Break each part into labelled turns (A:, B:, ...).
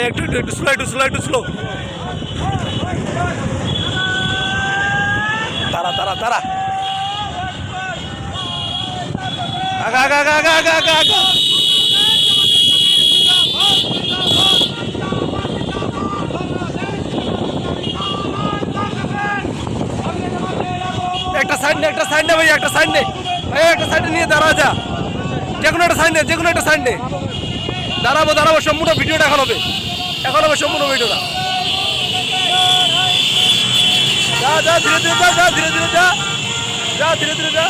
A: এই একটু একটু স্লো একটু স্লো একটু স্লো তারা তারা তারা। একটা সাইড নে, একটা সাইড নে ভাই, একটা সাইড নে। ভাই একটা সাইডে নিয়ে দাঁড়া যা। যে কোনো একটা সাইড নে, যে কোনো একটা সাইড নে। দাঁড়াবো দাঁড়াবো, সম্পূর্ণ ভিডিওটা এখন হবে। এখন হবে সম্পূর্ণ ভিডিওটা যা যা, ধীরে ধীরে যা যা, ধীরে ধীরে যা। যা, ধীরে ধীরে যা।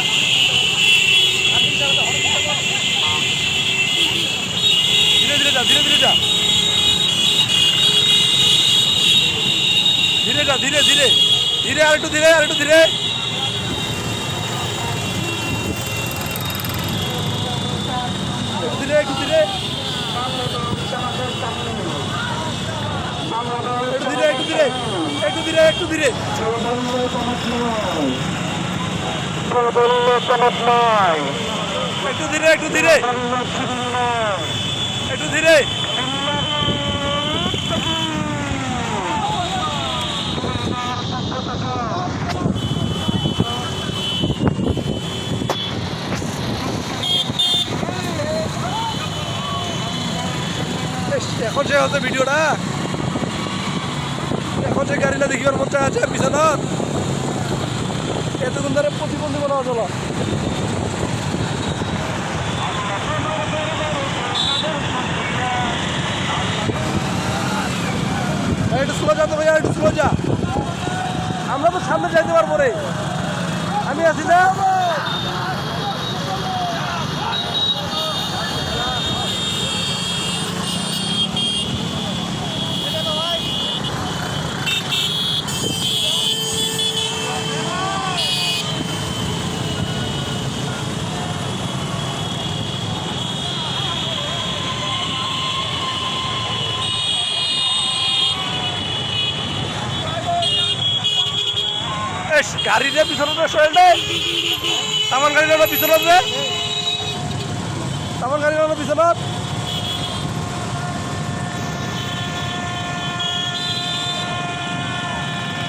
A: ধীরে ধীরে যা, ধীরে ধীরে যা। ধীরে যা, ধীরে ধীরে। ধীরে আর একটু ধীরে। আর একটু ধীরে ধীরে, একটু ধীরে। ধীরে, একটু ধীরে একটু ধীরে। একটু ধীরে একটু ধীরে। একটু ধীরে। এখন সে হচ্ছে ভিডিওটা। সে গাড়িটা দেখিবার মধ্যে আছে বিশ্বনাথ এতক্ষণ ধরে প্রতিবন্ধী মনে চলো। একটু স্লো যা তো ভাইয়া, একটু স্লো যা। আমরা তো সামনে যাইতে পারব রে। আমি আছি না। গাড়িরে পিছনে শরীরটা তামান গাড়ির পিছনে তামান গাড়ির পিছনত